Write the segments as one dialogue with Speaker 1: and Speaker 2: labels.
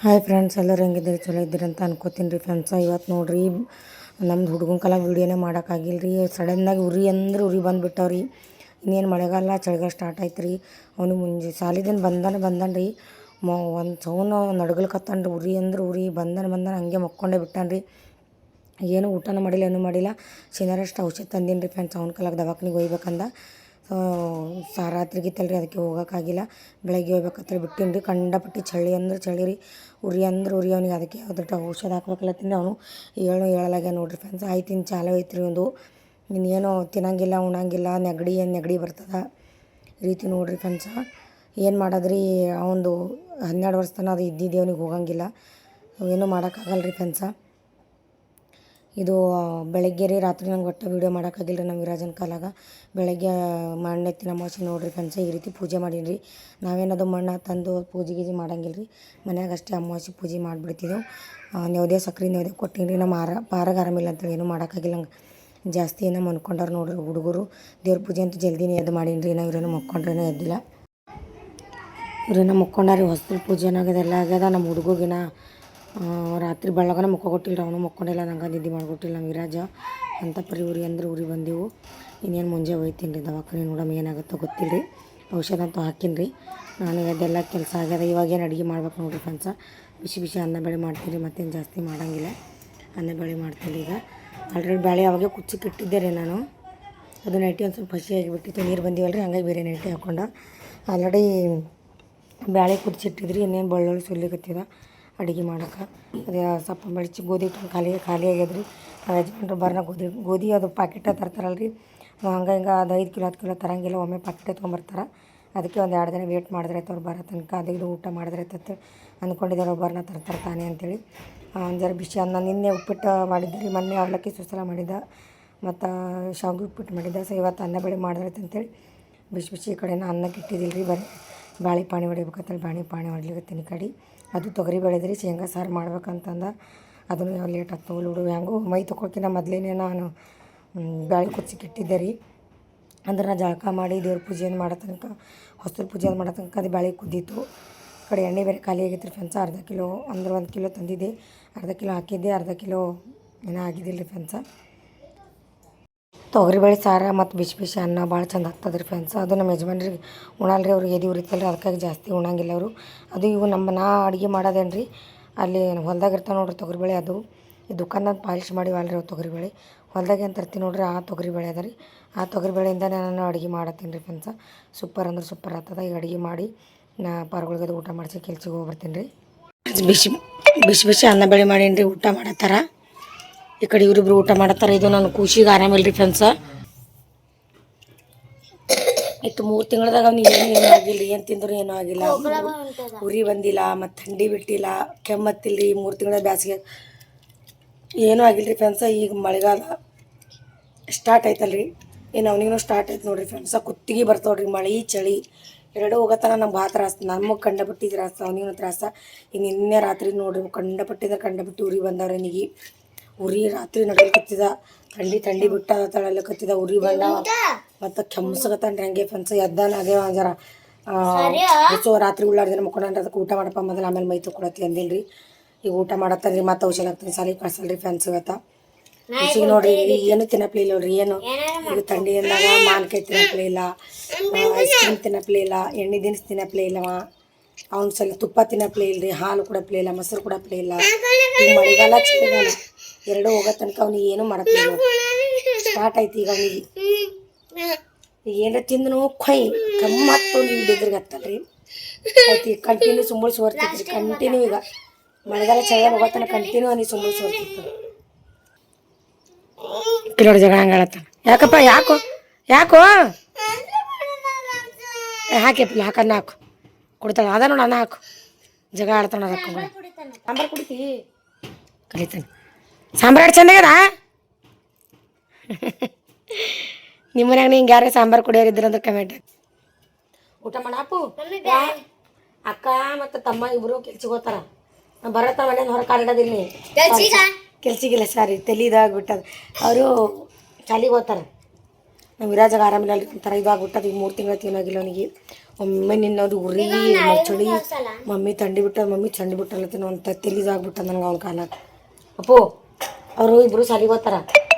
Speaker 1: Hi friends ಎಲ್ಲರೂ ಹೆಂಗಿದ್ದೀರಿ? ಚಲೋ ಇದ್ದೀರಿ ಅಂತ ಅನ್ಕೋತೀನಿ ರೀ ಫ್ರೆಂಡ್ಸ ಇವತ್ತು ನೋಡಿರಿ, ನಮ್ದು ಹುಡುಗನ ಕಾಲ ವೀಡಿಯೋನೇ ಮಾಡೋಕ್ಕಾಗಿಲ್ಲ ರೀ ಸಡನ್ನಾಗಿ ಉರಿ ಅಂದ್ರೆ ಉರಿ ಬಂದುಬಿಟ್ಟವ್ರಿ. ಇನ್ನೇನು ಮಳೆಗಾಲ, ಚಳಿಗಾಲ ಸ್ಟಾರ್ಟ್ ಆಯ್ತು ರೀ ಅವನು ಮುಂಜೆ ಸಾಲಿದಿಂದ ಬಂದಾನೆ ಬಂದಾನ ರೀ ಮ, ಒಂದು ಸೌನ ನಡ್ಗಲ್ಕತ್ತಾನ ರೀ ಉರಿ ಅಂದ್ರೆ ಉರಿ, ಬಂದಾನ, ಬಂದನ ಹಂಗೆ ಮಕ್ಕೊಂಡೇ ಬಿಟ್ಟಾನ ರೀ ಏನು ಊಟನೂ ಮಾಡಿಲ್ಲ, ಏನೂ ಮಾಡಿಲ್ಲ. ಸಿನಾರಷ್ಟು ಔಷಧ ತಂದೀನಿ ರೀ ಫ್ರೆಂಡ್ಸ್ ಅವ್ನ ಕಾಲಾಗ ದವಾಖಾನಿಗೆ ಒಯ್ಬೇಕಂದ ಸಾ ರೀ ಅದಕ್ಕೆ ಹೋಗೋಕ್ಕಾಗಿಲ್ಲ. ಬೆಳಗ್ಗೆ ಹೋಗ್ಬೇಕಂತ ಬಿಟ್ಟೀನಿ ರೀ ಕಂಡಪಟ್ಟಿ ಚಳಿ ಅಂದ್ರೆ ಚಳಿ ರೀ. ಉರಿ ಅಂದ್ರೆ ಉರಿ ಅವ್ನಿಗೆ. ಅದಕ್ಕೆ ಯಾವ್ದಟ ಔಷಧ ಹಾಕ್ಬೇಕಲ್ಲತ್ತೀನಿ ಅವನು ಹೇಳು ಹೇಳಲಾಗ್ಯ ನೋಡಿರಿ ಫ್ರೆಂಡ್ಸ್ ಆಯ್ತು ಇನ್ನು ಚಾಲು ಐತ್ರಿ ಒಂದು. ಇನ್ನೇನು ತಿನ್ನಂಗಿಲ್ಲ, ಉಣಂಗಿಲ್ಲ. ನೆಗಡಿ, ಏನು ನೆಗಡಿ ಬರ್ತದ? ರೀತಿ ನೋಡ್ರಿ ಫ್ರೆಂಡ್ಸ ಏನು ಮಾಡೋದ್ರಿ? ಅವಂದು ಹನ್ನೆರಡು ವರ್ಷ ತನಕ ಅದು ಇದ್ದಿದ್ದು, ಅವ್ನಿಗೆ ಹೋಗಂಗಿಲ್ಲ. ಏನೂ ಮಾಡೋಕ್ಕಾಗಲ್ಲ ರೀ ಫ್ರೆಂಡ್ಸ ಇದು ಬೆಳಗ್ಗೆ ರೀ ರಾತ್ರಿ ನಂಗೆ ಒಟ್ಟು ವೀಡಿಯೋ ಮಾಡೋಕ್ಕಾಗಿಲ್ಲ ರೀ ನಮ್ಮ ವಿರಾಜನ ಕಾಲಾಗ. ಬೆಳಗ್ಗೆ ಮಣ್ಣೆತ್ತಿನ ಅಮಾವಾಸ್ಯೆ ನೋಡ್ರಿ ಫ್ರೆಂಡ್ಸ ಈ ರೀತಿ ಪೂಜೆ ಮಾಡೀನಿ ರೀ ನಾವೇನದು ಮಣ್ಣು ತಂದು ಪೂಜೆ ಗೀಜೆ ಮಾಡಂಗಿಲ್ಲ ರೀ ಮನ್ಯಾಗ ಅಷ್ಟೇ ಅಮಾವಾಸ್ಯೆ ಪೂಜೆ ಮಾಡಿಬಿಡ್ತಿದ್ದೆವು. ನೆವದೇ ಸಕ್ರೆ ನೆವದೆ ಕೊಟ್ಟೀನಿ ರೀ ನಮ್ಮ ಆರ, ಪಾರಾಗ ಆರಾಮಿಲ್ಲ ಅಂತೇಳಿ ಏನೂ ಮಾಡೋಕ್ಕಾಗಿಲ್ಲ ಹಂಗೆ. ಜಾಸ್ತಿ ಏನೋ ಮನ್ಕೊಂಡಾರ ನೋಡ್ರಿ ಹುಡುಗರು. ದೇವ್ರ ಪೂಜೆ ಅಂತೂ ಜಲ್ದಿನೇ ಎದ್ದು ಮಾಡೀನಿ ರೀ ನಾವು ಇವ್ರೇನೋ ಮಕ್ಕೊಂಡ್ರೇನೋ ಎದ್ದಿಲ್ಲ. ಇವ್ರೇನೋ ಮಕ್ಕೊಂಡಾರಿ, ಹೊಸ್ತಿಲ್ ಪೂಜೆನಾಗದೆಲ್ಲ ಆಗ್ಯದ. ನಮ್ಮ ಹುಡುಗಿನ ರಾತ್ರಿ ಬೆಳ್ಳಗನ ಮುಖ ಕೊಟ್ಟಿಲ್ಲ ಅವನು ಮುಕ್ಕೊಂಡೆಲ್ಲ, ನಂಗೆ ನಿದ್ದೆ ಮಾಡಿಕೊಟ್ಟಿಲ್ಲ ನಮ್ಮ ವಿರಾಜ. ಅಂತ ಪರಿ ಉರಿ ಅಂದ್ರೆ ಉರಿ ಬಂದೆವು. ಇನ್ನೇನು ಮುಂಜೆ ಹೋಯ್ತೀನಿ ರೀ ದವಾಖಾನೆ ನೋಡಮ್ಮ ಏನಾಗುತ್ತೋ ಗೊತ್ತಿಲ್ಲ ರೀ ಔಷಧ ಅಂತೂ ಹಾಕೀನಿ ರೀ ನಾನು ಅದೆಲ್ಲ ಕೆಲಸ ಆಗ್ಯದ, ಇವಾಗೇನು ಅಡುಗೆ ಮಾಡ್ಬೇಕು ನೋಡಿರಿ ಫ್ರೆಂಡ್ಸ. ಬಿಸಿ ಬಿಸಿ ಅನ್ನ ಬೇಳೆ ಮಾಡ್ತೀನಿ ಮತ್ತೇನು ಜಾಸ್ತಿ ಮಾಡೋಂಗಿಲ್ಲ. ಅನ್ನ ಬೇಳೆ ಮಾಡ್ತೀನಿ ಈಗ. ಆಲ್ರೆಡಿ ಬೇಳೆ ಅವಾಗೆ ಕುಚ್ಚಿ ಕಟ್ಟಿದ್ದೆ ರೀ ನಾನು. ಅದು ನೈಟಿ ಒಂದು ಸ್ವಲ್ಪ ಹಸಿ ಆಗಿಬಿಟ್ಟಿತ್ತು, ನೀರು ಬಂದಿವಲ್ಲ ರೀ ಹಂಗಾಗಿ ಬೇರೆ ನೈಟಿ ಹಾಕ್ಕೊಂಡ ಆಲ್ರೆಡಿ ಬೇಳೆ ಕುದಿಸಿಟ್ಟಿದ್ರಿ, ಇನ್ನೇನು ಬೆಳ್ಳುಳ್ಳಿ ಸುಲಿಕತ್ತಿದ ಅಡುಗೆ ಮಾಡೋಕೆ ಅದೇ ಸ್ವಲ್ಪ ಮಡಚಿ ಗೋಧಿ ಹಿಟ್ಟು ಖಾಲಿ ಖಾಲಿ ರೀ ನಮ್ಮ ಯಜಮಾನ್ರು ಬರ್ನ ಗೋಧಿ ಗೋಧಿ ಅದು ಪ್ಯಾಕೆಟ ತರ್ತಾರಲ್ಲ ರೀ ಹಂಗೆ ಹಿಂಗೆ ಅದು ಐದು ಕಿಲೋ, ಹತ್ತು ಕಿಲೋ ತರಂಗಿಲ್ಲ, ಒಮ್ಮೆ ಪಾಕಿಟೇ ತೊಗೊಂಬರ್ತಾರೆ ಅದಕ್ಕೆ ಒಂದು ಎರಡು ದಿನ ವೇಟ್ ಮಾಡಿದ್ರೆ ಅವ್ರು ಬರೋ ತನಕ. ಅದು ಇದು ಊಟ ಮಾಡಿದ್ರೆ ಆಯ್ತು ಅಂದ್ಕೊಂಡಿದ್ದಾರೆ ಒಬ್ಬರನ್ನ ತರ್ತಾರೆ ತಾನೆ ಅಂತೇಳಿ. ಜರ ಬಿಸಿ ಅನ್ನ ನಿನ್ನೆ ಉಪ್ಪಿಟ್ಟು ಮಾಡಿದ್ದೆ ರೀ ಮೊನ್ನೆ ಅವಲಕ್ಕಿ ಸುಸಲ ಮಾಡಿದ್ದ ಮತ್ತು ಶಾವಿಗೆ ಉಪ್ಪಿಟ್ಟು ಮಾಡಿದ್ದ ಸೊ ಇವತ್ತು ಅನ್ನ ಬೇಳೆ ಮಾಡಿದ್ರೆ ಅಂತೇಳಿ. ಬಿಸಿ ಬಿಸಿ ಈ ಕಡೆನ ಅನ್ನಕ್ಕೆ ಇಟ್ಟಿದ್ದಿಲ್ಲ ರೀ ಬರೀ ಬಾಳೆ ಪಾಣಿ ಹೊಡಿಬೇಕಂತೇಳಿ ಬಾಳೆ ಪಾಣಿ ಹೊಡ್ಲಿಕತ್ತೀನಿ ಈ ಕಡೆ. ಅದು ತೊಗರಿ ಬೆಳೆದ್ರಿ, ಶೇಂಗಾ ಸಾರು ಮಾಡ್ಬೇಕಂತಂದು. ಅದನ್ನು ಲೇಟ್ ಆಗ್ತವೆ ಲೂಡು ಹೆಂಗೋ ಮೈ ತೊಗೊಳ್ಕಿನ ಮೊದಲೇನೆ ನಾನು ಬ್ಯಾಳಿ ಕುಚ್ಚಿ ಕೆಟ್ಟಿದ್ದೆ ರೀ. ಅಂದ್ರೆ ನಾ ಜಳಕ ಮಾಡಿ ದೇವ್ರ ಪೂಜೆಯನ್ನು ಮಾಡೋ ತನಕ ಹೊಸ್ತಿಲ್ ಪೂಜೆ ಮಾಡೋ ತನಕ ಅದು ಬ್ಯಾಳಿ ಕುದ್ದಿತ್ತು ಕಡೆ ಎಣ್ಣೆ ಬೇರೆ ಖಾಲಿ ಆಗಿತ್ತು ರೀ ಫ್ರೆಂಡ್ಸ, ಅರ್ಧ ಕಿಲೋ ಅಂದ್ರೆ ಒಂದು ಕಿಲೋ ತಂದಿದ್ದೆ. ಅರ್ಧ ಕಿಲೋ ಹಾಕಿದ್ದೆ, ಅರ್ಧ ಕಿಲೋ ಏನೋ ಆಗಿದ್ದಿಲ್ಲ ರೀ ಫ್ರೆಂಡ್ಸ. ತೊಗರಿಬೇಳೆ ಸಾರ ಮತ್ತು ಬಿಸಿ ಬಿಸಿ ಅನ್ನ ಭಾಳ ಚಂದ ಆಗ್ತದೆ ಫ್ರೆಂಡ್ಸ್ ಅದು ನಮ್ಮ ಯಜಮಾನ್ರಿಗೆ ಉಣಲ್ರಿ, ಅವ್ರಿಗೆ ಎದೆ ಉರಿತಲ್ಲ ರೀ ಅದಕ್ಕಾಗಿ ಜಾಸ್ತಿ ಉಣಂಗಿಲ್ಲ ಅವರು. ಅದು ಇವು ನಮ್ಮ ನಾ ಅಡುಗೆ ಮಾಡೋದೇನು ರೀ ಅಲ್ಲಿ ಹೊಲ್ದಾಗ ಇರ್ತಾವೆ ನೋಡ್ರಿ ತೊಗರಿಬೇಳೆ ಅದು. ಈ ದುಕಾನ್ದಾಗ ಪಾಲಿಶ್ ಮಾಡಿವಲ್ಲ ರೀ ಅವು ತೊಗರಿಬೇಳೆ ಹೊಲ್ದಾಗ ಏನು ತರ್ತೀನಿ ನೋಡ್ರಿ, ಆ ತೊಗರಿಬೇಳೆ ಅದ ರೀ ಆ ತೊಗರಿಬೇಳೆಯಿಂದನೇ ನಾನು ಅಡುಗೆ ಮಾಡತ್ತೀನಿ ರೀ ಫ್ರೆಂಡ್ಸ ಸೂಪರ್ ಅಂದ್ರೆ ಸೂಪರ್ ಆಗ್ತದೆ. ಈಗ ಅಡುಗೆ ಮಾಡಿ ನಾ ಪಾರ್ಗಳಿಗೆ ಊಟ ಮಾಡಿಸಿ ಕೆಲ್ಸಿಗೆ ಹೋಗ್ಬರ್ತೀನಿ ರೀ ಬಿಸಿ ಬಿಸಿ ಬಿಸಿ ಅನ್ನ ಬೆಳೆ ಮಾಡೀನಿ ರೀ ಊಟ ಮಾಡತ್ತಾರ? ಈ ಕಡೆ ಇವರಿಬ್ರು ಊಟ ಮಾಡತ್ತಾರ, ಇದು ನನ್ನ ಖುಷಿಗೆ ಆರಾಮಿಲ್ರಿ ಫ್ರೆಂಡ್ಸ ಇತ್ತು ಮೂರು ತಿಂಗಳದಾಗ ಅವ್ನು ಏನು ಏನೂ ಆಗಿಲ್ಲ, ಏನು ತಿಂದ್ರು ಏನೂ ಆಗಿಲ್ಲ. ಉರಿ ಬಂದಿಲ್ಲ, ಮತ್ತು ಥಂಡಿ ಬಿಟ್ಟಿಲ್ಲ ಕೆಮ್ಮತ್ತಿಲ್ಲ ರೀ ಮೂರು ತಿಂಗಳ ಬ್ಯಾಸಿಗೆ. ಏನೂ ಆಗಿಲ್ಲ ರೀ ಫ್ರೆಂಡ್ಸ ಈಗ ಮಳೆಗಾಲ ಸ್ಟಾರ್ಟ್ ಆಯ್ತಲ್ರಿ. ಏನು ಅವನಿಗೂ ಸ್ಟಾರ್ಟ್ ಆಯ್ತು ನೋಡ್ರಿ ಫ್ರೆಂಡ್ಸ ಕುತ್ತಿಗೆ ಬರ್ತಾವೆ ರೀ ಮಳೆ, ಚಳಿ. ಎರಡೂ ಹೋಗತನ ನಮ್ಗೆ ಭಾಳ ತ್ರಾಸ, ನಮಗೆ ಕಂಡಪಟ್ಟಿ ಅವನಿಗೂ ತ್ರಾಸ. ಈಗ ನಿನ್ನೆ ರಾತ್ರಿ ನೋಡ್ರಿ ಕಂಡಪಟ್ಟಿದ್ರೆ ಕಂಡಪಟ್ಟಿ ಉರಿ ಬಂದವ್ರೆ ಅವನಿಗೆ ಉರಿ ರಾತ್ರಿ ನಡಲ್ಕತ್ತಿದ ಥಂಡಿ ಥಂಡಿ ಬಿಟ್ಟ ತಳಲಕತ್ತಿದ ಉರಿ ಬಣ್ಣ ಮತ್ತು ಕೆಮ್ಸಕತ್ತಾನ್ರಿ ಹಂಗೆ ಫ್ರೆಂಡ್ಸ್ ಎದ್ದಾನ ಅದೇ ಜರ ಸೊ ರಾತ್ರಿ ಉಳ್ಳಾಡ್ದಿನ ಮುಕ್ಕೊಂಡ್ರೆ ಅದಕ್ಕೆ ಊಟ ಮಾಡಪ್ಪ ಮೊದಲು. ಆಮೇಲೆ ಮೈ ತೊಗೊಳತ್ತಿ ಅಂದಿಲ್ರಿ. ಈಗ ಊಟ ಮಾಡತ್ತಾರ್ರಿ ಮತ್ತೆ ಔಷಧ ಹಾಕ್ತೀನಿ. ಸಾಲಿ ಕಳ್ಸಲ್ರಿ ಫ್ರೆಂಡ್ಸ್ ಇವತ್ತ. ಈಗ ನೋಡ್ರಿ ಈಗ ಏನು ತಿನ್ನಪ್ಲಿ ಇಲ್ಲ ನೋಡ್ರಿ ಏನು? ಈಗ ಥಂಡಿ ಅಂದಾಗ ಮಾನ್ಕಾಯಿ ತಿನ್ನಪ್ಲೇ ಇಲ್ಲ. ಐಸ್ ಕ್ರೀಮ್ ತಿನ್ನಪ್ಲೇ ಇಲ್ಲ. ಎಣ್ಣೆ ದಿನಸ್ ತಿನ್ನಪ್ಲೇ ಇಲ್ಲವ ಅವ್ನ ಸಲ ತುಪ್ಪ ತಿನ್ನಪ್ಲೇ ಇಲ್ರಿ. ಹಾಲು ಕೊಡಪ್ಲೇ ಇಲ್ಲ ಮೊಸರು ಕೊಡಪ್ಲೇ ಇಲ್ಲ. ಮಳೆಗಾಲ ಚಳಿಗಾಲ. ಎರಡು ಹೋಗೋ ತನಕ ಅವ್ನಿಗೆ ಏನೂ ಮಾಡಪ್ಲಿಲ್ಲ ಸ್ಟಾರ್ಟ್ ಆಯ್ತು ಈಗ ಅವನಿಗೆ. ಈಗ ಏನಾರ ತಿಂದನು ಕೊಯ್ ಕಮ್ಮತ್ತು ನೀವು ಬೆದ್ರಿಗೆ ಹತ್ತಲ್ರಿ ಆಯ್ತು ಈಗ ಕಂಟಿನ್ಯೂ ಸುಮ್ಮಳು ಸೋರ್ತಿತ್ತು ಕಂಟಿನ್ಯೂ ಈಗ. ಮಳೆಗಾಲ ಚಳಿಗಾಲ ಹೋಗೋ ತನಕ ಕಂಟಿನ್ಯೂ ಅವ್ನಿಗೆ ಸುಮ್ಮಳು ಸೋರ್ತಿತ್ತು ಕಿಲೋಡ್ ಜಗಳ ಹಂಗಾಳತ್ತ ಯಾಕಪ್ಪ ಯಾಕೋ ಯಾಕೋ? ಏ, ಹಾಕಿಪ್ಪ ಹಾಕನ್ನ ಹಾಕು ಕೊಡ್ತಾಳೆ. ಅದ ನೋಡು ಅನ್ನ ಹಾಕು. ಜಗಳ ಆಡ್ತಾನ ಅದಕ್ಕೆ. ಸಾಂಬಾರು ಕುಡಿತಿ? ಕಲಿತಾನೆ ಸಾಂಬಾರು ಚಂದ ಆಗ್ಯದ ನಿಮ್ಮ ಮನ್ಯಾಗ ನಿಂಗೆ ಯಾರೇ ಸಾಂಬಾರು ಕುಡಿಯೋರು ಅಂದ್ರೆ ಕಮೆಂಟ್ ಊಟ ಮಾಡಾಪು? ಅಕ್ಕ ಮತ್ತು ತಮ್ಮ ಇಬ್ಬರು ಕೆಲ್ಸಿಗೆ ಹೋಗ್ತಾರ. ಬರತ್ತ ಮನೇಲಿ ಹೊರ ಕಾಲಿಡೋದಿಲ್ಲ ಕೆಲ್ಸಿಗಿಲ್ಲ ಸಾರಿ ಬಿಟ್ಟದ. ಅವರು ಚಾಲಿಗೆ ಹೋಗ್ತಾರೆ. ನಮ್ಮ ವಿರಾಜಾಗ ಆರಾಮಿಲ್ಲ ಅಂತಾರ ಒಂಥರ ಇದಾಗ್ಬಿಟ್ಟದ ಈಗ ಮೂರು ತಿಂಗಳ ತಿನ್ನೋಗಿಲ್ಲ ಅವನಿಗೆ. ಒಮ್ಮೆ ನಿನ್ನದು ಉರಿ ಚಳಿ. ಮಮ್ಮಿ ತಂಡಿ ಬಿಟ್ಟ ಮಮ್ಮಿ ಥಂಡಿ ಬಿಟ್ಟಲ್ಲತ್ತಿನ ಒಂದು ತೆಲಿದಾಗ್ಬಿಟ್ಟ ನನಗೆ ಅವ್ನ ಕಾಲಕ್ಕೆ ಅಪ್ಪು ಅವರು ಇಬ್ಬರು ಸಾಲಿಗೆ ಹೋಗ್ತಾರ.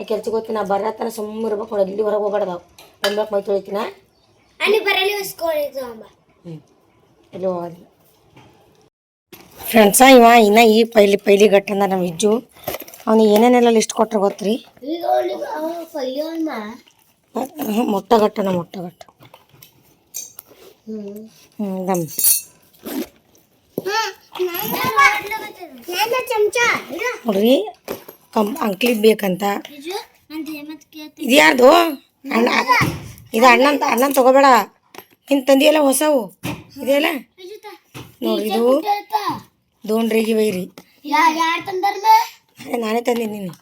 Speaker 1: ಕೆಲ್ಸಕ್ಕೆ ಹೋಗ್ತೀನಿ ನಾ ಬರತ್ತಾನ ಸುಮ್ಮ ಇರ್ಬೇಕು ನೋಡಿ ಇಲ್ಲಿ ಹೊರಗೆ ಹೋಗ್ಬಾರ್ದಾವ ಬಂದ್ಬೇಕು ಮೈ ತೊಳಿತೀನ? ಅಲ್ಲಿ ಫ್ರೆಂಡ್ಸ ಇವ ಇನ್ನ ಈ ಪೈಲಿ ಪೈಲಿ ಗಟ್ಟಂದ ನಮ್ಮ ಇಜ್ಜು. ಅವನು ಏನೇನೆಲ್ಲ ಲಿಸ್ಟ್ ಕೊಟ್ರೆ ಗೊತ್ತ್ರಿ?
Speaker 2: ಮೊಟ್ಟಗಟ್ಟನ ನಮ್ಮ
Speaker 1: ಹ್ಞೂ ದಮ್. ನೋಡ್ರಿ ಕಂ ಅಂಕ್ಲಿಗೆ ಬೇಕಂತ.
Speaker 2: ಇದು
Speaker 1: ಯಾರ್ದು? ಅಣ್ಣ ಇದು ಅಣ್ಣನ್ ಅಣ್ಣನ್ ತಗೋಬೇಡ. ನಿನ್ ತಂದಿಯಲ್ಲ ಹೊಸವು? ಇದೆಯಲ್ಲ? ನೋಡ್ರಿ ಇದು ದೋಣ್ರಿಗೆ ವೈರಿ ನಾನೇ ತಂದೀನಿ ನೀನು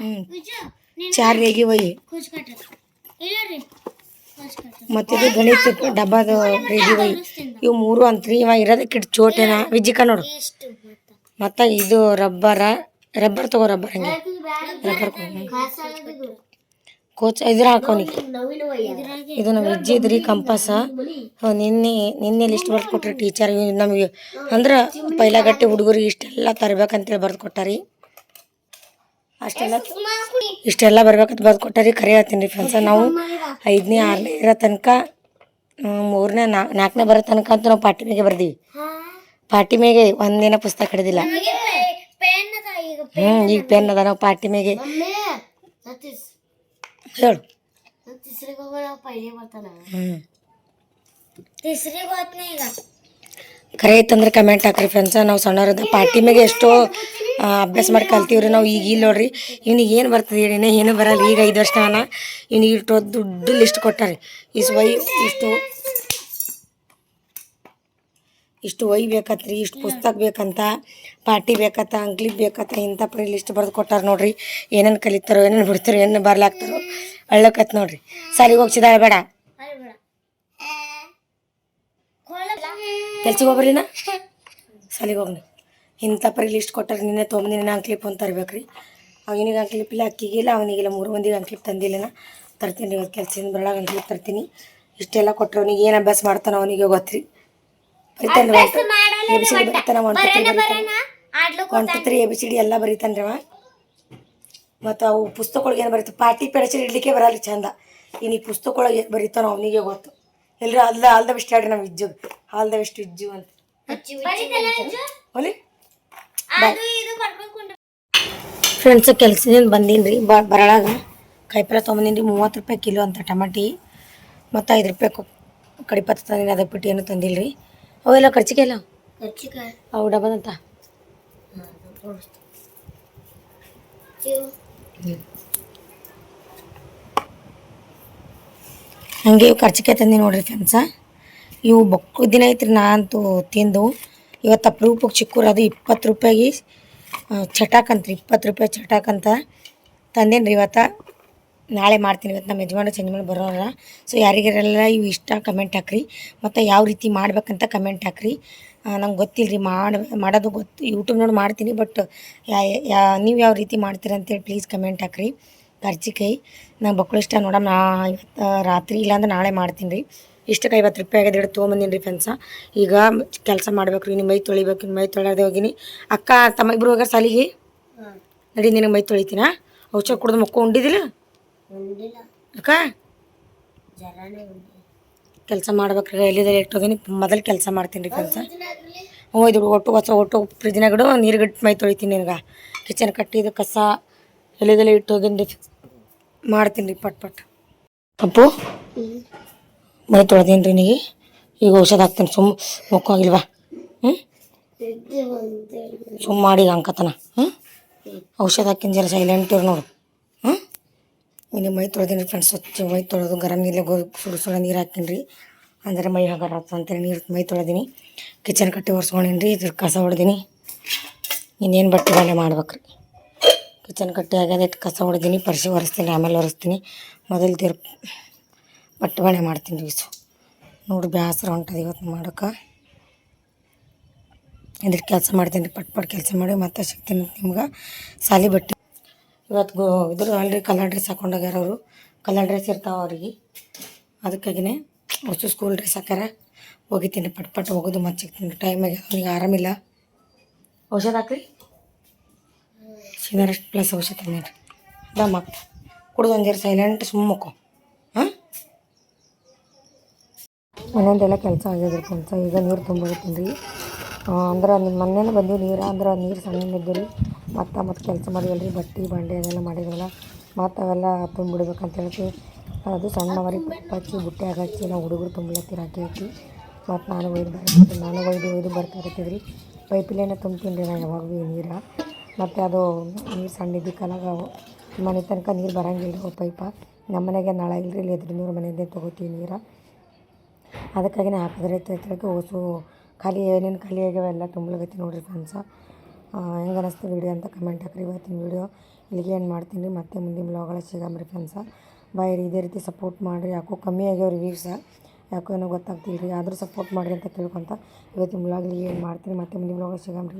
Speaker 1: ಹ್ಞೂ ಚಾರ್ ರೇಗಿ ವೈ ಮತ್ತಿದು ಗಣಿತ ಡಬ್ಬದ ರೇಗಿ ವೈ ಇವು ಮೂರು ಅಂತ್ರಿ ಇವ ಇರೋದಕ್ಕಿಟ್ಟು ಚೋಟೇನ. ವಿಜಿಕ ನೋಡು.
Speaker 2: ಮತ್ತ
Speaker 1: ಇದು ರಬ್ಬರ, ರಬ್ಬರ್ ತಗೋ ರಬ್ಬರ್ ಹಂಗೆ. ರಬ್ಬರ್ ಕೋಚ್ ಇದ್ರ
Speaker 2: ಇದ್ರಾಗೆ
Speaker 1: ಇದು ನಮ್ಮ ಇಜ್ಜಿದ್ರಿ ಕಂಪಾಸ. ಹ್ಞೂ ನಿನ್ನೆ ನಿನ್ನೆ ಲಿಸ್ಟ್ ಬರ್ದು ಕೊಟ್ರಿ ಟೀಚರ್ ನಮಗೆ ಅಂದ್ರೆ ಪೈಲ ಗಟ್ಟಿ ಹುಡುಗರಿಗೆ ಇಷ್ಟೆಲ್ಲ ತರ್ಬೇಕಂತೇಳಿ ಬರ್ದು ಕೊಟ್ಟಾರಿ. ಅಷ್ಟೆಲ್ಲ ಇಷ್ಟೆಲ್ಲ ಬರ್ಬೇಕಂತ ಬರ್ದು ಕೊಟ್ಟಾರಿ. ಕರೆ ಹೇಳ್ತೀನಿ ರೀ ಫ್ರೆಂಡ್ಸ ನಾವು ಐದನೇ, ಆರನೇ ಇರೋ ತನಕ ಮೂರನೇ ನಾಲ್ಕನೇ ಬರೋ ತನಕ ಅಂತ ನಾವು ಪಾಟಿ ಬರ್ದೀವಿ. ಪಾಟಿ ಮೇಗೆ ಒಂದಿನ ಪುಸ್ತಕ ಹಿಡಿದಿಲ್ಲ. ಹ್ಞೂ ಈಗ ಪೆನ್ ಅದ ನಾವು ಪಾಟಿ ಮೇಗೆ ಹೇಳು. ಹ್ಞೂ ಕರೆ ಐತಂದ್ರೆ ಕಮೆಂಟ್ ಹಾಕ್ರಿ ಫ್ರೆಂಡ್ಸ ನಾವು ಸಣ್ಣವ್ರದ ಪಾರ್ಟಿ ಮ್ಯಾಗೆ ಎಷ್ಟೋ ಅಭ್ಯಾಸ ಮಾಡಿ ಕಲ್ತೀವ್ರಿ ನಾವು ಈಗ ಇಲ್ಲಿ ನೋಡ್ರಿ. ಇವ್ನಿಗೆ ಏನು ಬರ್ತದೆ ಹೇಳಿನೇ ಏನು ಬರಲ್ಲ. ಈಗ ಐದು ವರ್ಷ ನಾನು ಇವ್ನಿಗೆ ಇಷ್ಟು ದುಡ್ಡು ಲಿಸ್ಟ್ ಕೊಟ್ಟಾರೆ. ಇಸ್ ವೈ ಇಷ್ಟು ಇಷ್ಟು ಒಯ್ ಬೇಕತ್ರಿ, ಇಷ್ಟು ಪುಸ್ತಕ ಬೇಕಂತ ಪಾಟಿ ಬೇಕತ್ತ ಅಂಗ್ಲಿಗೆ ಬೇಕತ್ತ, ಇಂಥ ಪರಿ ಲಿಸ್ಟ್ ಬರೆದು ಕೊಟ್ಟಾರ ನೋಡ್ರಿ. ಏನೇನು ಕಲಿತಾರೋ, ಏನೇನು ಬಿಡ್ತಾರೋ ಏನೇನು ಬರ್ಲಾಗ್ತಾರೋ ಅಳ್ಳಕತ್ ನೋಡ್ರಿ. ಸಾಲಿಗೆ ಹೋಗ್ಸಿದಾಳೆ ಬೇಡ? ಕೆಲ್ಸಿಗೆ ಹೋಗ್ರಿನ ಸಾಲಿಗೆ ಹೋಗ್ನಿ. ಇಂಥ ಪರಿ ಲಿಸ್ಟ್ ಕೊಟ್ಟಾರ ನಿನ್ನೆ ನಿನ್ನ ಅಂಕ್ಲಿಪ್ ಅಂತ ತರ್ಬೇಕ್ರಿ. ಅವನಿಗೆ ಅಂಕ್ಲಿಪ್ ಇಲ್ಲ ಅಕ್ಕಿಗಿಲ್ಲ ಅವನಿಗಿಲ್ಲ ಮೂರು ಮಂದಿಗೆ ಅಂಕ್ಲಿಪ್ ತಂದಿಲ್ಲ ತರ್ತೀನಿ ಇವತ್ತು ಕೆಲಸದಿಂದ ಬರಲಾಗ ಅಂಕ್ಲಿಪ್ ತರ್ತೀನಿ. ಇಷ್ಟೆಲ್ಲ ಕೊಟ್ಟರೆ ಅವನಿಗೆ ಏನು ಅಭ್ಯಾಸ ಮಾಡ್ತಾನೆ ಅವನಿಗೆ ಗೊತ್ತ್ರಿ. ಬರಿತಾನೆ ಎ ಬಿ ಸಿ ಡಿ ಬರಿತಾನೆ ಒನ್ ಟು ತ್ರೀ ಬರಿತಾನೆ.
Speaker 2: ಆಡ್ಲು
Speaker 1: one two three A B C D ಎಲ್ಲ ಬರೀತಾನೆ ಅವ ಮತ್ತು ಅವು ಪುಸ್ತಕಗಳಿಗೆ ಏನು ಬರೀತು? ಪಾರ್ಟಿ ಪೆಡಚಿ ಇಡ್ಲಿಕ್ಕೆ ಬರಲ್ಲ ಚಂದ. ಇನ್ನು ಈ ಪುಸ್ತಕಗಳಿಗೆ ಏನು ಬರೀತಾನೋ ಅವನಿಗೆ ಗೊತ್ತು. ಎಲ್ಲರೂ ಅಲ್ದ ಆಲ್ ದ ಬೆಸ್ಟ್ ಹೇಳ್ರಿ ನಮ್ಮ Ijju. All the best Ijju ಅಂತ. ಹೋಲಿ ಫ್ರೆಂಡ್ಸ್ ಕೆಲ್ಸದಿಂದ ಬಂದೀನಿ ರೀ ಬ. ಬರಳಾಗ. ಕಾಯಿಪಲ್ಲೆ ತೊಗೊಂಬಂದೀನಿ ರೀ ಮೂವತ್ತು ರೂಪಾಯಿ ಕಿಲೋ ಅಂತ ಟಮಾಟಿ. ಮತ್ತು ಐದು ರೂಪಾಯಿ ಕಡಿಪತ್ತ ತಂದೀನಿ. ಅದಕ್ಕೆ ಬಿಟ್ಟು ಏನು ತಂದಿಲ್ಲ ರೀ ಅವೆಲ್ಲ ಖರ್ಚಿಗೆ ಇಲ್ಲ
Speaker 2: ಕರ್ಚಿಕಾಯಿ.
Speaker 1: ಅವು ಡಬ್ಬದಂತ ಹಂಗೆ ಇವು ಖರ್ಚಿಗೆ ತಂದಿ ನೋಡ್ರಿ ಫ್ರೆಂಡ್ಸ ಇವು ಬೊಕ್ಕ ದಿನ ಐತ್ರಿ ನಾ ಅಂತೂ ತಿಂದು. ಇವತ್ತು ಅಪ್ರೂಪಕ್ಕೆ ಚಿಕ್ಕೂರು ಅದು ಇಪ್ಪತ್ತು ರೂಪಾಯಿಗೆ ಚಟಾಕಂತ್ರಿ ಇಪ್ಪತ್ತು ರೂಪಾಯಿ ಚಟಾಕಂತ ಅಂತ ತಂದೇನಿ ರೀ ಇವತ್ತು. ನಾಳೆ ಮಾಡ್ತೀನಿ ಇವತ್ತು ನಮ್ಮ ಯಜಮಾನ ಚೇಂಜ್ ಮಾಡಿ ಬರೋಲ್ಲ ಸೊ ಯಾರಿಗಾರೆಲ್ಲ ಇವು ಇಷ್ಟ ಕಮೆಂಟ್ ಹಾಕ್ರಿ. ಮತ್ತು ಯಾವ ರೀತಿ ಮಾಡ್ಬೇಕಂತ ಕಮೆಂಟ್ ಹಾಕ್ರಿ. ನಂಗೆ ಗೊತ್ತಿಲ್ಲ ರೀ ಮಾಡಿ ಮಾಡೋದು ಗೊತ್ತು ಯೂಟ್ಯೂಬ್ ನೋಡಿ ಮಾಡ್ತೀನಿ ಬಟ್ ಯಾ ನೀವು ಯಾವ ರೀತಿ ಮಾಡ್ತೀರ ಅಂತೇಳಿ ಪ್ಲೀಸ್ ಕಮೆಂಟ್ ಹಾಕ್ರಿ. ಕರ್ಜಿಕಾಯಿ ನಂಗೆ ಬಕ್ಕಳು ಇಷ್ಟ. ನೋಡಮ್ಮ ನಾ ಇವತ್ತು ರಾತ್ರಿ ಇಲ್ಲಾಂದ್ರೆ ನಾಳೆ ಮಾಡ್ತೀನಿ ರೀ. ಇಷ್ಟಕ್ಕೆ ಐವತ್ತು ರೂಪಾಯಿ ಆಗಿದೆ ಹಿಡಿದು ತೊಗೊಂಬಂದಿನಿ ರೀ ಫ್ರೆಂಡ್ಸ ಈಗ ಕೆಲಸ ಮಾಡ್ಬೇಕು ರೀ ನಿಮ್ಮ ಮೈ ತೊಳಿಬೇಕು ನಿಮ್ಮ ಮೈ ತೊಳೆದೇ ಹೋಗಿನಿ. ಅಕ್ಕ ತಮ್ಮ ಇಬ್ಬರು ಹೋಗ್ಯಾರ ಸಾಲಿಗೆ? ನಡಿ ನಿನಗೆ ಮೈ ತೊಳಿತೀನಾ? ಔಷಧ ಕುಡ್ದು ಮಕ್ಕ ಉಂಡಿದಿಲ್ಲ ಅಕ್ಕ ಕೆಲಸ ಮಾಡ್ಬೇಕ್ರಿ ಎಲ್ಲಿದಲ್ಲಿ ಇಟ್ಟು ಹೋಗಿನಿ? ಮೊದಲು ಕೆಲಸ ಮಾಡ್ತೀನಿ ರೀ ಕೆಲಸ. ಹ್ಞೂ ಇದು ಒಟ್ಟು ಹೊಸ ಒಟ್ಟು ಫ್ರಿಜ್ನಾಗಿಡು ನೀರು ಗಿಟ್ಟು ಮೈ ತೊಳಿತೀನಿ ನಿನಗೆ. ಕಿಚನ್ ಕಟ್ಟಿದ ಕಸ ಎಲ್ಲಿದಲ್ಲಿ ಇಟ್ಟು ಹೋಗಿನಿ ರೀ ಮಾಡ್ತೀನಿ ರೀ ಪಟ್ ಪಟ್. ಅಪ್ಪು ಮೈ ತೊಳೆದೇನು ರೀ ನಿನಗೆ. ಈಗ ಔಷಧ ಹಾಕ್ತೀನಿ ಸುಮ್ಮ ಮುಖವಾಗಿಲ್ವಾ ಹ್ಞೂ ಸುಮ್ಮ ಮಾಡಿ ಅಂಕತನ ಹ್ಞೂ ಔಷಧ ಹಾಕಿನ ಜರ ಸೈಲೆಂಟ್ ಇರು ನೋಡು. ಇನ್ನು ಮೈ ತೊಳೆದೀನಿ ಫ್ರೆಂಡ್ಸ್, ಸ್ವಚ್ಛ ಮೈ ತೊಳೆದು ಗರಂ ನೀರಲ್ಲಿ ಗೋ, ಸುಡು ಸುಡ ನೀರು ಹಾಕಿನ್ರಿ ಅಂದರೆ ಮೈ ಹಗರ ಅಂತೇಳಿ ನೀರು ಮೈ ತೊಳೆದೀನಿ. ಕಿಚನ್ ಕಟ್ಟಿ ಒರೆಸ್ಕೊಂಡೀನಿ ಇದ್ರ ಕಸ ಹೊಡೆದೀನಿ. ಇನ್ನೇನು ಬಟ್ಟೆ ಬಾಳೆ ಮಾಡ್ಬೇಕು ರೀ ಕಿಚನ್ ಕಟ್ಟಿ ಆಗ್ಯದ ಇಟ್ಟು ಕಸ ಹೊಡೆದೀನಿ, ಪರ್ಸಿ ಒರೆಸ್ತೀನಿ, ಆಮೇಲೆ ಒರೆಸ್ತೀನಿ. ಮೊದಲು ತಿರು ಬಟ್ಟೆ ಬಾಳೆ ಮಾಡ್ತೀನಿ ರೀ ಸೊ ನೋಡಿ ಬೇಸರ ಹೊಂಟದ ಇವತ್ತು ಮಾಡೋಕೆ. ಇದ್ರ ಕೆಲಸ ಮಾಡ್ತೀನಿ ರೀ, ಪಟ್ ಪಟ್ ಕೆಲಸ ಮಾಡಿ, ಮತ್ತೆ ಸಿಗ್ತೀನಿ ನಿಮ್ಗೆ ಸಾಲಿ ಬಟ್ಟೆ ಇವತ್ತು ಗೋ ಇದ್ರ ಆಲ್ರೆಡಿ ಕಲರ್ ಡ್ರೆಸ್ ಹಾಕೊಂಡೋಗ್ಯಾರ ಅವರು ಕಲರ್ ಡ್ರೆಸ್ ಇರ್ತಾವೆ ಅವ್ರಿಗೆ. ಅದಕ್ಕಾಗಿನೇ ಹೊಸ ಸ್ಕೂಲ್ ಡ್ರೆಸ್ ಹಾಕ್ಯಾರ. ಹೋಗಿತೀನಿ ಪಟ್ ಪಟ್ ಹೋಗೋದು ಮತ್ತೆ ಸಿಗ್ತೀನಿ ಟೈಮಾಗಿ ಅವ್ನಿಗೆ ಆರಾಮಿಲ್ಲ. ಔಷಧ ಹಾಕ್ರಿ ಸಿನರೆಸ್ಟ್ ಪ್ಲಸ್ ಔಷಧ ತಂದೇನ್ರಿ ದಮ್ ಕುಡ್ದು ಸೈಲೆಂಟ್ ಸುಮ್ಮ ಮಕ್ಕೋ. ಹಾಂ? ಮನೆಯಿಂದೆಲ್ಲ ಕೆಲಸ ಆಗ್ಯದ್ರಿ ಕೆಲಸ. ಈಗ ನೀರು ತುಂಬಿಡ್ತೀನಿ ರೀ ಅಂದ್ರೆ ನಿಮ್ಮ ಮನೇಲಿ ಬಂದೀವಿ ನೀರು, ಅಂದ್ರೆ ನೀರು ಸಣ್ಣ ಇದ್ದು ರೀ ಮತ್ತು ಮತ್ತು ಕೆಲಸ ಮಾಡಿವಲ್ಲ ರೀ ಬಟ್ಟೆ, ಬಂಡೆ ಅದೆಲ್ಲ ಮಾಡಿದ್ವಲ್ಲ, ಮತ್ತು ಅವೆಲ್ಲ ತುಂಬಿಡ್ಬೇಕಂತ ಹೇಳ್ತಿ. ಅದು ಸಣ್ಣವರಿಗೆ ಪೈಪ್ ಹಚ್ಚಿ, ಬುಟ್ಟೆ ಹಚ್ಚಿ ನಾವು ಹುಡುಗರು ತುಂಬಲತ್ತೀರಿ ಹಾಕಿ ಹಾಕಿ ಮತ್ತು ನಾನು ಒಯ್ದು ಬರ್ತೀನಿ ನಾನು ಒಯ್ದು ಒಯ್ದು ಬರ್ತಾ ರೀ ಪೈಪಿಲೇನೆ ತುಂಬ್ತೀನಿ ರೀ ನಾನು ಯಾವಾಗಲೂ ಈ ನೀರು. ಮತ್ತು ಅದು ನೀರು ಸಣ್ಣ ಕಲಾಗ ಮನೆ ತನಕ ನೀರು ಬರಂಗಿಲ್ಲ ರೀ ಪೈಪ. ನಮ್ಮ ಮನೆಗೆ ನಳ ಇಲ್ಲರಿ ಇಲ್ಲಿ ಎದುರಿನವ್ರ ಮನೆಯಿಂದ ತೊಗೋತೀವಿ ನೀರು. ಅದಕ್ಕಾಗಿ ನಾ ಹಾಕಿದ್ರೆ ಹೋಸು ಓಸು ಖಾಲಿ ಏನೇನು ಖಾಲಿ ಆಗ್ಯಾವ ಎಲ್ಲ ತುಂಬಲಗತ್ತಿ ನೋಡಿರಿ ಫ್ರೆಂಡ್ಸ. ಹೆಂಗೆ ಅನ್ನಿಸ್ತು ವೀಡಿಯೋ ಅಂತ ಕಮೆಂಟ್ ಹಾಕ್ರಿ. ಇವತ್ತಿನ ವೀಡಿಯೋ ಇಲ್ಲಿಗೆ ಏನು ಮಾಡ್ತೀನಿ. ರೀ ಮತ್ತೆ ಮುಂದಿನ ಬ್ಲಾಗಳ ಸಿಗಮ್ರಿ ಫ್ರೆಂಡ್ಸ ಬಾಯ್ ರೀ. ಇದೇ ರೀತಿ ಸಪೋರ್ಟ್ ಮಾಡಿರಿ. ಯಾಕೋ ಕಮ್ಮಿ ಆಗ್ಯಾವ್ರಿ ರಿವ್ಯೂಸ ಯಾಕೋ ಏನೋ ಗೊತ್ತಾಗ್ತಿಲ್ಲ ರೀ ಆದರೂ ಸಪೋರ್ಟ್ ಮಾಡಿರಿ ಅಂತ ಕೇಳ್ಕೊತ ಇವತ್ತಿನ ಬ್ಲಾಗ್ ಇಲ್ಲಿಗೆ ಏನು ಮಾಡ್ತೀನಿ. ಮತ್ತೆ ಮುಂದಿನ ಬ್ಲಾಗ ಸಿಗಮ್ರಿ